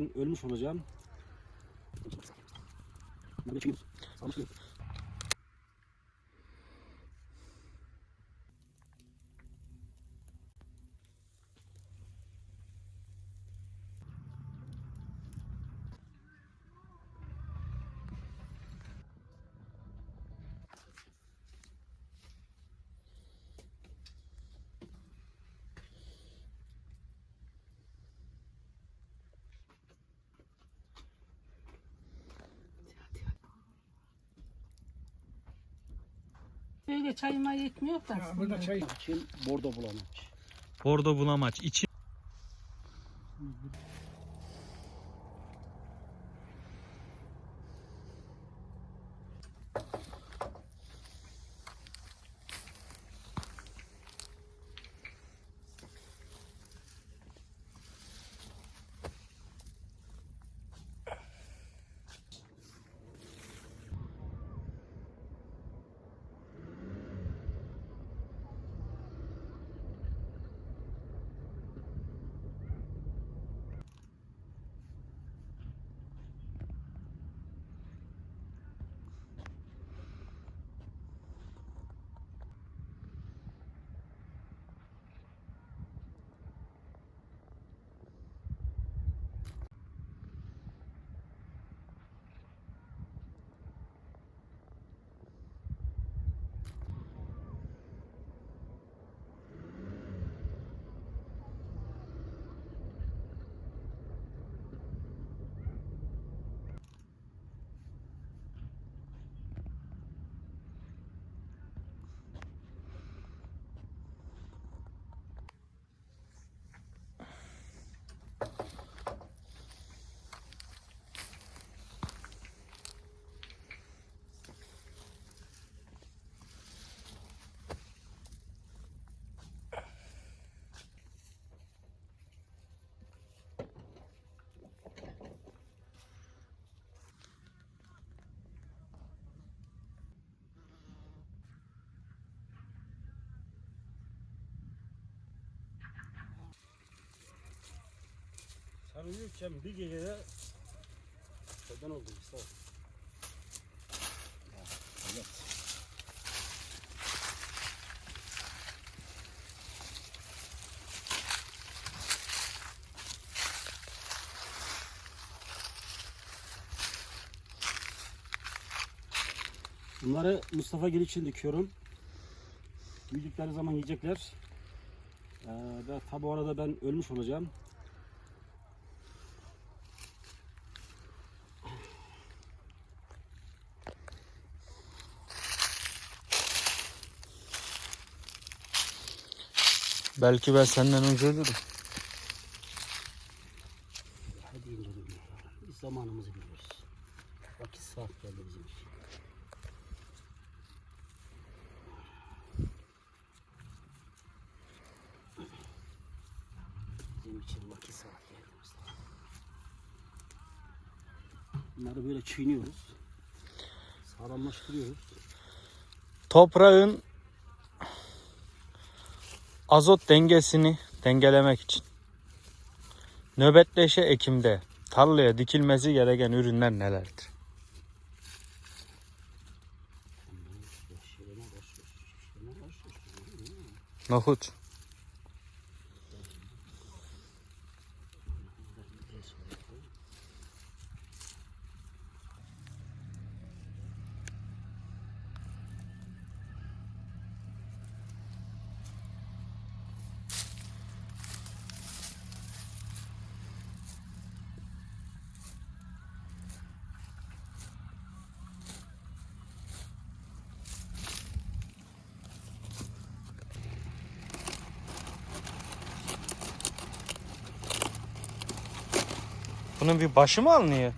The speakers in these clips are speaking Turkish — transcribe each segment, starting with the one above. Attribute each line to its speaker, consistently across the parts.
Speaker 1: Ben ölmüş olacağım. Böyle çekeyim. Sağ
Speaker 2: Böyle çayıma yetmiyor da.
Speaker 3: Ya burada çay.
Speaker 1: İçin bordo bulamaç.
Speaker 4: Bordo bulamaç. İçi
Speaker 1: Sen uyurken bir gecede neden oldu Mustafa? Ya, Evet. Bunları Mustafa Gül için dikiyorum. Büyüdükleri zaman yiyecekler. Ee, ve tabi orada ben ölmüş olacağım.
Speaker 4: Belki ben senden önce ölürüm.
Speaker 1: Hadi indirelim. Biz zamanımızı biliyoruz. Vakit saat geldi bizim için. Bizim için vakit saat geldi Mustafa. Bunları böyle çiğniyoruz. Sağlamlaştırıyoruz.
Speaker 4: Toprağın azot dengesini dengelemek için nöbetleşe ekimde tarlaya dikilmesi gereken ürünler nelerdir? Nohut, Bunun bir başı mı alınıyor?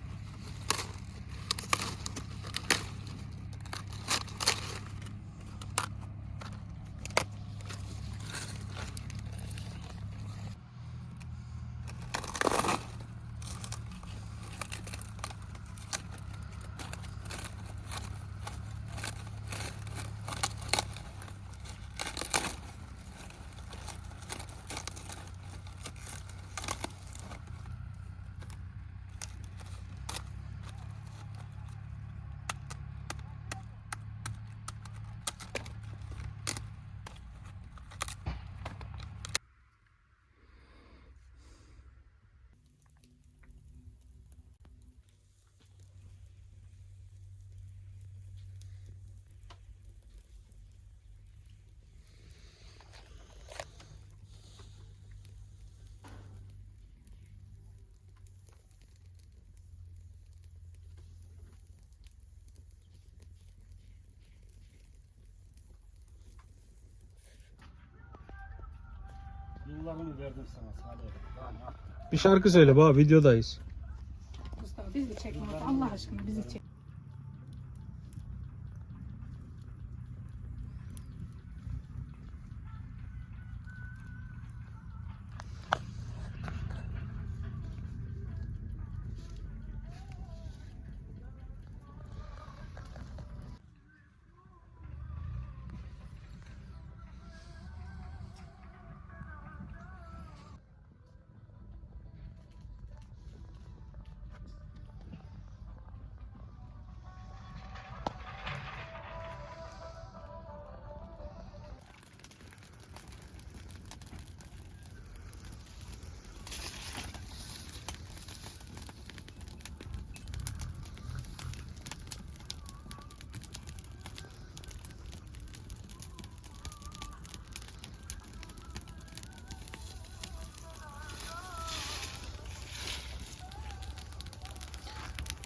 Speaker 1: Kullarımı verdim sana Salih.
Speaker 4: Bir şarkı söyle baba videodayız.
Speaker 2: Mustafa bizi çekme. Allah aşkına bizi çek.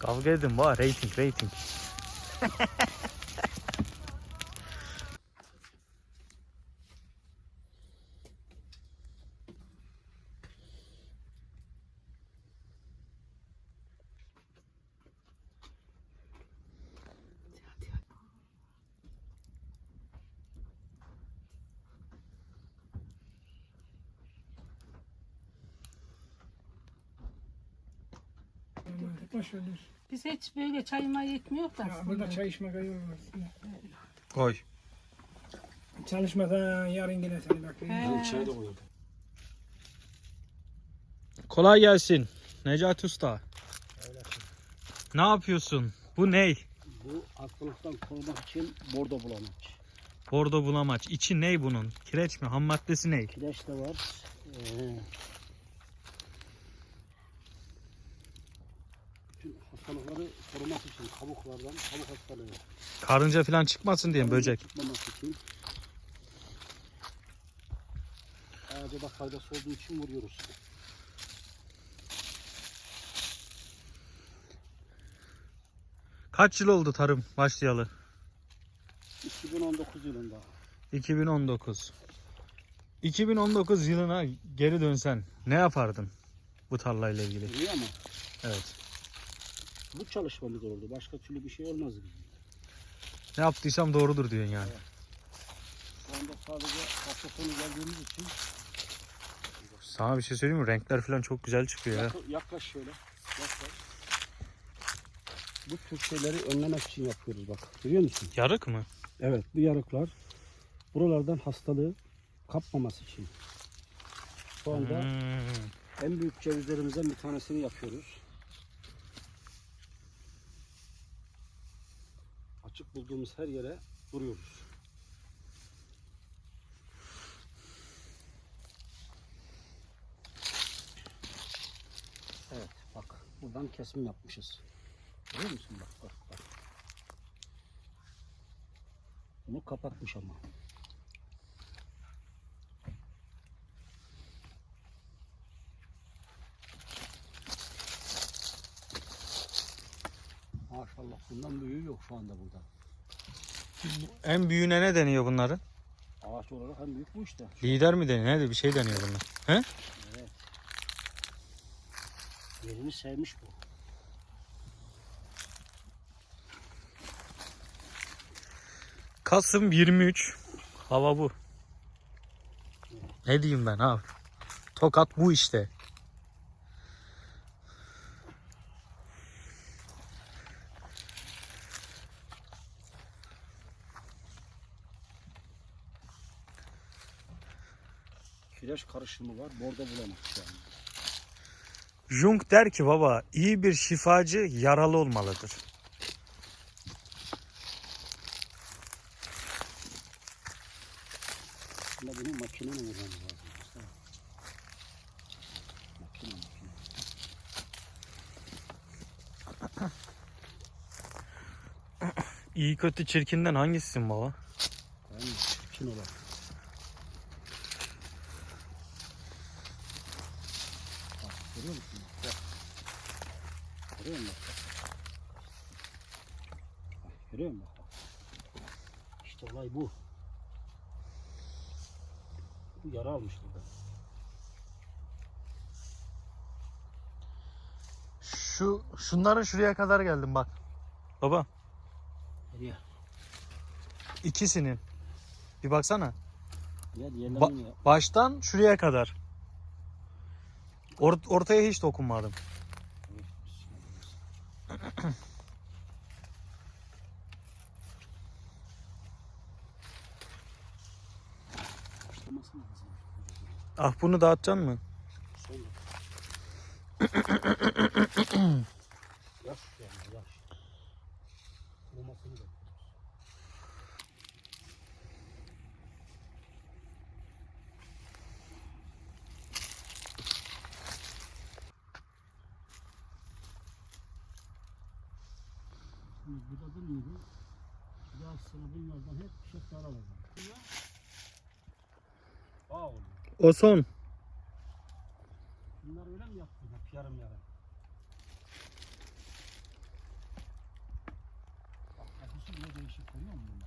Speaker 4: Kavga edin baba rating rating.
Speaker 3: Ver.
Speaker 2: Biz hiç böyle çay may ekmiyor da
Speaker 3: Ya,
Speaker 2: aslında.
Speaker 3: burada çay içmek olmaz.
Speaker 4: Koy.
Speaker 3: Çalışmadan yarın yine seni bekliyorum.
Speaker 1: Çay da koyuyorum.
Speaker 4: Kolay gelsin. Necati Usta. Ne yapıyorsun? Bu ney?
Speaker 1: Bu hastalıktan korumak için bordo bulamaç.
Speaker 4: Bordo bulamaç. İçi ney bunun? Kireç mi? Ham maddesi ney?
Speaker 1: Kireç de var. Ee, hastalıkları korumak için kabuklardan, kabuk hastalığı
Speaker 4: Karınca falan çıkmasın diye mi böcek?
Speaker 1: tutmamak için ağaca da faydası olduğu için vuruyoruz.
Speaker 4: Kaç yıl oldu tarım başlayalı?
Speaker 1: 2019 yılında
Speaker 4: 2019. 2019 yılına geri dönsen ne yapardın bu tarlayla ilgili?
Speaker 1: duruyor ama
Speaker 4: Evet.
Speaker 1: Bu çalışmamız oldu. Başka türlü bir şey olmaz bizim.
Speaker 4: Ne yaptıysam doğrudur diyorsun yani.
Speaker 1: Şu anda sadece hafta sonu geldiğimiz için
Speaker 4: Sana bir şey söyleyeyim mi? Renkler falan çok güzel çıkıyor ya.
Speaker 1: Yak- yaklaş şöyle. Yaklaş. Bu tür şeyleri önlemek için yapıyoruz bak. Görüyor musun?
Speaker 4: Yarık mı?
Speaker 1: Evet bu yarıklar buralardan hastalığı kapmaması için. Şu anda
Speaker 4: Hmm.
Speaker 1: en büyük cevizlerimizden bir tanesini yapıyoruz. Bulduğumuz her yere vuruyoruz. Evet bak buradan kesim yapmışız. Görüyor musun bak bak bak. Bunu kapatmış ama. Maşallah bundan büyüğü yok şu anda burada.
Speaker 4: En büyüğüne ne deniyor bunların?
Speaker 1: Ağaç olarak en büyük bu işte.
Speaker 4: Lider mi deniyor? Ne de bir şey deniyor bunlar. He?
Speaker 1: Yerini sevmiş bu.
Speaker 4: Kasım 23. Hava bu. Ne diyeyim ben abi? Tokat bu işte.
Speaker 1: Kireç karışımı var. Bordo bulamak yani.
Speaker 4: Jung der ki baba iyi bir şifacı yaralı olmalıdır.
Speaker 1: Aslında bunu makineyle vurmamız lazım. Makine makine.
Speaker 4: İyi kötü çirkinden hangisisin baba?
Speaker 1: Ben çirkin olan. Görüyor musun? Bak. Görüyor musun? Bak, görüyor musun? İşte olay bu. Bu yara almış burada.
Speaker 4: Şu şunların şuraya kadar geldim bak. Baba
Speaker 1: Nereye?
Speaker 4: ikisinin. Bir baksana. Ba- baştan şuraya kadar. Or ortaya hiç dokunmadım. ah bunu dağıtacaksın mı?
Speaker 1: Yaş yani yaş. yaptığımız burada bilmiyordu. Daha sonra bunlardan hep şefler alacağım. O son. Bunlar öyle mi
Speaker 4: yaptın yarım yarım? Bak, yapısı bile değişik görüyor musun?